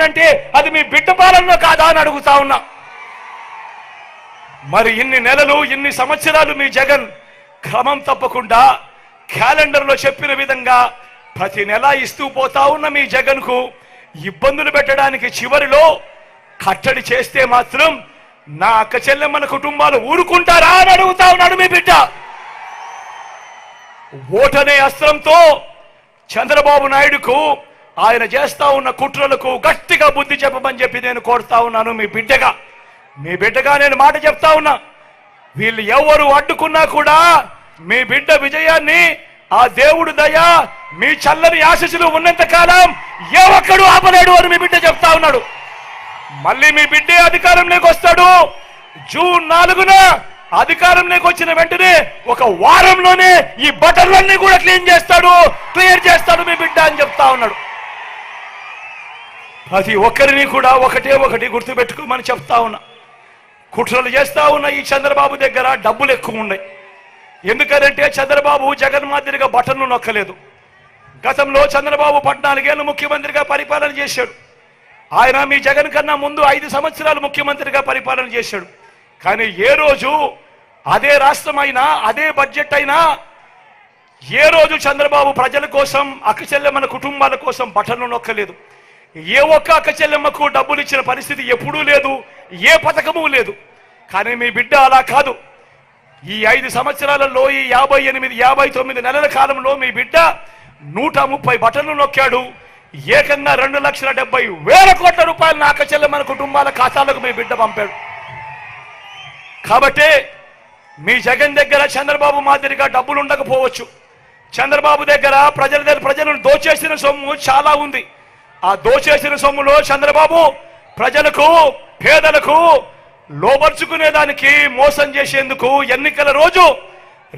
అంటే అది మీ బిడ్డ పాలనలో కాదా అని అడుగుతా ఉన్నా. మరి ఇన్ని నెలలు ఇన్ని సంవత్సరాలు మీ జగన్ క్రమం తప్పకుండా క్యాలెండర్లో చెప్పిన విధంగా ప్రతి నెల ఇస్తూ పోతా ఉన్న మీ జగన్కు ఇబ్బందులు పెట్టడానికి చివరిలో కట్టడి చేస్తే మాత్రం నా అక్క చెల్లెమ్మల కుటుంబాలు ఊరుకుంటారా అని అడుగుతా ఉన్నాడు మీ బిడ్డ. ఓటనే అస్త్రంతో చంద్రబాబు నాయుడుకు ఆయన చేస్తా ఉన్న కుట్రలకు గట్టిగా బుద్ధి చెప్పమని చెప్పి నేను కోరుతా ఉన్నాను మీ బిడ్డగా. మీ బిడ్డగా నేను మాట చెప్తా ఉన్నా. వీళ్ళు ఎవరు అడ్డుకున్నా కూడా మీ బిడ్డ విజయాన్ని ఆ దేవుడు దయ మీ చల్లని ఆశీస్సులు ఉన్నంత కాలం ఏ ఒక్కడు ఆపలేడు అని మీ బిడ్డ చెప్తా ఉన్నాడు. మళ్ళీ మీ బిడ్డే అధికారంలోకి వస్తాడు. జూన్ నాలుగున అధికారంలోకి వచ్చిన వెంటనే ఒక వారంలోనే ఈ బటన్లన్నీ కూడా క్లీన్ చేస్తాడు క్లియర్ చేస్తాడు మీ బిడ్డ అని చెప్తా ఉన్నాడు. ప్రతి ఒక్కరిని కూడా ఒకటే ఒకటి గుర్తుపెట్టుకోమని చెప్తా ఉన్నా. కుట్రలు చేస్తా ఉన్న ఈ చంద్రబాబు దగ్గర డబ్బులు ఎక్కువ ఉన్నాయి. ఎందుకంటే చంద్రబాబు జగన్ మాదిరిగా బటన్లు నొక్కలేదు. గతంలో చంద్రబాబు పద్నాలుగేళ్ళు ముఖ్యమంత్రిగా పరిపాలన చేశాడు. ఆయన మీ జగన్ కన్నా ముందు ఐదు సంవత్సరాలు ముఖ్యమంత్రిగా పరిపాలన చేశాడు. కానీ ఏ రోజు అదే రాష్ట్రం అయినా అదే బడ్జెట్ అయినా ఏ రోజు చంద్రబాబు ప్రజల కోసం అక్కచెల్లె మన కుటుంబాల కోసం బటన్లు నొక్కలేదు. ఏ ఒక్క అక్క చెల్లెమ్మకు డబ్బులు ఇచ్చిన పరిస్థితి ఎప్పుడూ లేదు ఏ పథకము లేదు. కానీ మీ బిడ్డ అలా కాదు. ఈ ఐదు సంవత్సరాలలో ఈ యాభై ఎనిమిది యాభై తొమ్మిది నెలల కాలంలో మీ బిడ్డ నూట ముప్పై బటన్లు నొక్కాడు. ఏకంగా రెండు లక్షల డెబ్బై వేల కోట్ల రూపాయలు నా అక్క కుటుంబాల ఖాతాలకు మీ బిడ్డ పంపాడు. కాబట్టి మీ జగన్ దగ్గర చంద్రబాబు మాదిరిగా డబ్బులు ఉండకపోవచ్చు. చంద్రబాబు దగ్గర ప్రజల దగ్గర ప్రజలను దోచేసిన సొమ్ము చాలా ఉంది. ఆ దోచేసిన సొమ్ములో చంద్రబాబు ప్రజలకు పేదలకు లోపరుచుకునేదానికి మోసం చేసేందుకు ఎన్నికల రోజు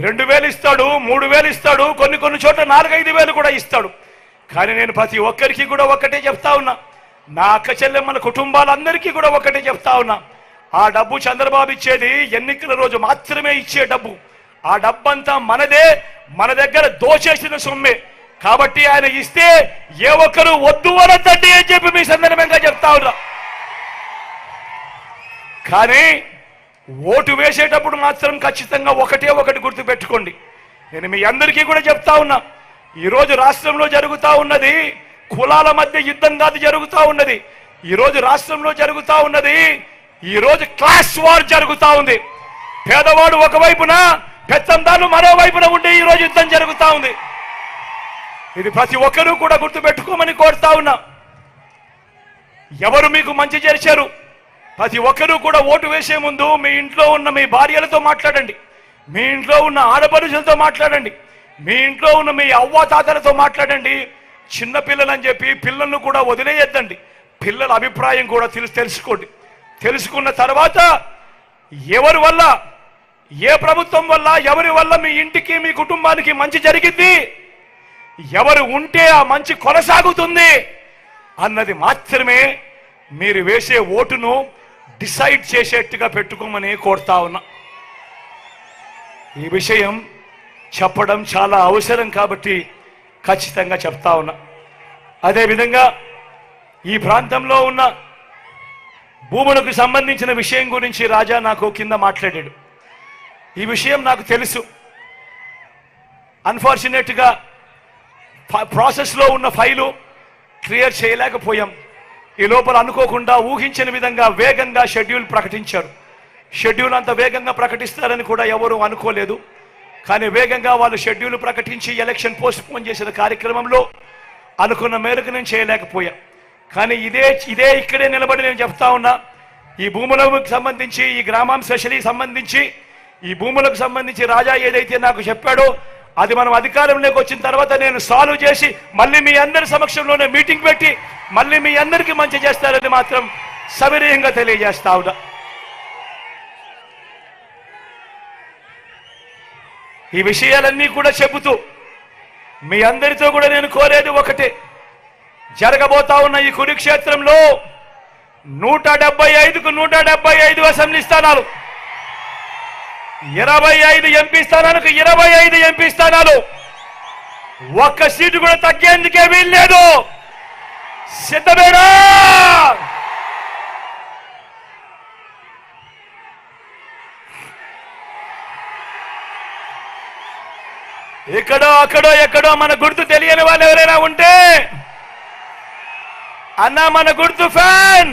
రెండు వేలు ఇస్తాడు మూడు వేలు ఇస్తాడు కొన్ని కొన్ని చోట్ల నాలుగైదు వేలు కూడా ఇస్తాడు. కానీ నేను ప్రతి ఒక్కరికి కూడా ఒక్కటే చెప్తా ఉన్నా. నా అక్క చెల్లెమ్మల కుటుంబాలందరికీ కూడా ఒకటే చెప్తా ఉన్నా. ఆ డబ్బు చంద్రబాబు ఇచ్చేది ఎన్నికల రోజు మాత్రమే ఇచ్చే డబ్బు. ఆ డబ్బంతా మనదే మన దగ్గర దోచేసిన సొమ్మే. కాబట్టి ఆయన ఇస్తే ఏ ఒక్కరు వద్దు అనద్దండి అని చెప్పి మీ సందర్భంగా చెప్తా ఉన్నా. కానీ ఓటు వేసేటప్పుడు మాత్రం ఖచ్చితంగా ఒకటే ఒకటి గుర్తు పెట్టుకోండి నేను మీ అందరికీ కూడా చెప్తా ఉన్నా. ఈరోజు రాష్ట్రంలో జరుగుతూ ఉన్నది కులాల మధ్య యుద్ధం కాదు జరుగుతూ ఉన్నది. ఈరోజు రాష్ట్రంలో జరుగుతూ ఉన్నది ఈరోజు క్లాస్ వార్ జరుగుతూ ఉంది. పేదవాడు ఒకవైపున పెత్తందాలు మరోవైపున ఉండే ఈ రోజు యుద్ధం జరుగుతూ ఉంది. ఇది ప్రతి ఒక్కరూ కూడా గుర్తుపెట్టుకోమని కోరుతా ఉన్నా. ఎవరు మీకు మంచి చేశారు ప్రతి ఒక్కరూ కూడా ఓటు వేసే ముందు మీ ఇంట్లో ఉన్న మీ భార్యలతో మాట్లాడండి. మీ ఇంట్లో ఉన్న ఆడపడుచులతో మాట్లాడండి. మీ ఇంట్లో ఉన్న మీ అవ్వ తాతలతో మాట్లాడండి. చిన్న పిల్లలని చెప్పి పిల్లలను కూడా వదిలేయద్దండి. పిల్లల అభిప్రాయం కూడా తెలిసి తెలుసుకోండి. తెలుసుకున్న తర్వాత ఎవరి వల్ల ఏ ప్రభుత్వం వల్ల ఎవరి వల్ల మీ ఇంటికి మీ కుటుంబానికి మంచి జరిగింది? ఎవరు ఉంటే ఆ మంచి కొనసాగుతుంది అన్నది మాత్రమే మీరు వేసే ఓటును డిసైడ్ చేసేట్టుగా పెట్టుకోమని కోరుతా ఉన్నా. ఈ విషయం చెప్పడం చాలా అవసరం కాబట్టి ఖచ్చితంగా చెప్తా ఉన్నా. అదేవిధంగా ఈ ప్రాంతంలో ఉన్న భూములకు సంబంధించిన విషయం గురించి రాజా నాకు కింద మాట్లాడాడు. ఈ విషయం నాకు తెలుసు. అన్ఫార్చునేట్గా ప్రాసెస్లో ఉన్న ఫైలు క్లియర్ చేయలేకపోయాం. ఈ లోపల అనుకోకుండా ఊహించిన విధంగా వేగంగా షెడ్యూల్ ప్రకటించారు. షెడ్యూల్ అంత వేగంగా ప్రకటిస్తారని కూడా ఎవరూ అనుకోలేదు. కానీ వేగంగా వాళ్ళు షెడ్యూల్ ప్రకటించి ఎలక్షన్ పోస్ట్పోన్ చేసిన కార్యక్రమంలో అనుకున్న మేరకు నేను చేయలేకపోయా. కానీ ఇదే ఇదే ఇక్కడే నిలబడి నేను చెప్తా ఉన్నా ఈ భూములకు సంబంధించి ఈ గ్రామం స్పెషలీ సంబంధించి ఈ భూములకు సంబంధించి రాజా ఏదైతే నాకు చెప్పాడో అది మనం అధికారంలోకి వచ్చిన తర్వాత నేను సాల్వ్ చేసి మళ్ళీ మీ అందరి సమక్షంలోనే మీటింగ్ పెట్టి మళ్ళీ మీ అందరికీ మంచి చేస్తారని మాత్రం సవినయంగా తెలియజేస్తా ఉన్నా. ఈ విషయాలన్నీ కూడా చెబుతూ మీ అందరితో కూడా నేను కోరేది ఒకటే. జరగబోతా ఉన్న ఈ కురుక్షేత్రంలో నూట డెబ్బై ఐదుకు నూట డెబ్బై ఐదు అసెంబ్లీ స్థానాలు. ఇరవై ఐదు ఎంపీ స్థానాలకు ఇరవై ఐదు ఎంపీ స్థానాలు. ఒక్క సీటు కూడా తగ్గేందుకే వీల్లేదు. సిద్ధమేనా? ఎక్కడో అక్కడో ఎక్కడో మన గుర్తు తెలియని వాళ్ళు ఎవరైనా ఉంటే అన్నా మన గుర్తు ఫ్యాన్!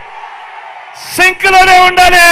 సింక్లోనే ఉండాలి.